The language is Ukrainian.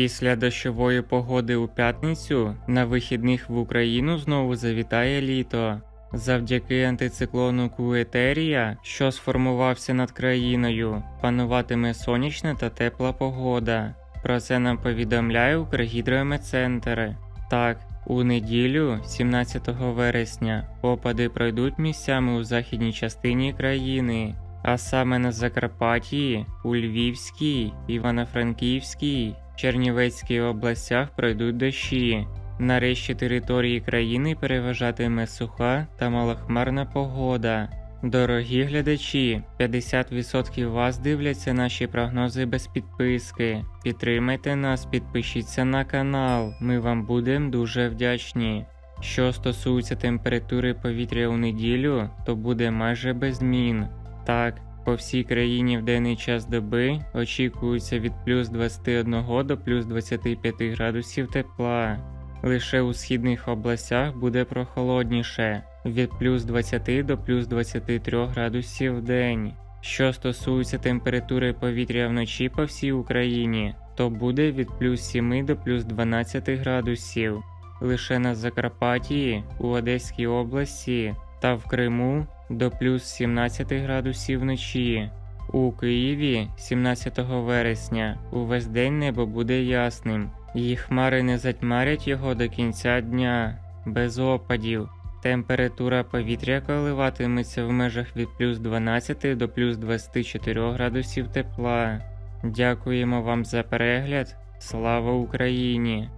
Після дощової погоди у п'ятницю на вихідних в Україну знову завітає літо. Завдяки антициклону Куетерія, що сформувався над країною, пануватиме сонячна та тепла погода. Про це нам повідомляє Укргідрометцентр. Так, у неділю, 17 вересня, опади пройдуть місцями у західній частині країни, а саме на Закарпатті, у Львівській, Івано-Франківській, Чернівецькій областях пройдуть дощі. На решті території країни переважатиме суха та малохмарна погода. Дорогі глядачі, 50% вас дивляться наші прогнози без підписки. Підтримайте нас, підпишіться на канал, ми вам будемо дуже вдячні. Що стосується температури повітря у неділю, то буде майже без змін. Так, по всій країні в денний час доби очікується від плюс 21 до плюс 25 градусів тепла. Лише у східних областях буде прохолодніше від плюс 20 до плюс 23 градусів в день. Що стосується температури повітря вночі по всій Україні, то буде від плюс 7 до плюс 12 градусів. Лише на Закарпатті, у Одеській області та в Криму до плюс 17 градусів вночі. У Києві 17 вересня увесь день небо буде ясним, і хмари не затьмарять його до кінця дня, без опадів. Температура повітря коливатиметься в межах від плюс 12 до плюс 24 градусів тепла. Дякуємо вам за перегляд. Слава Україні!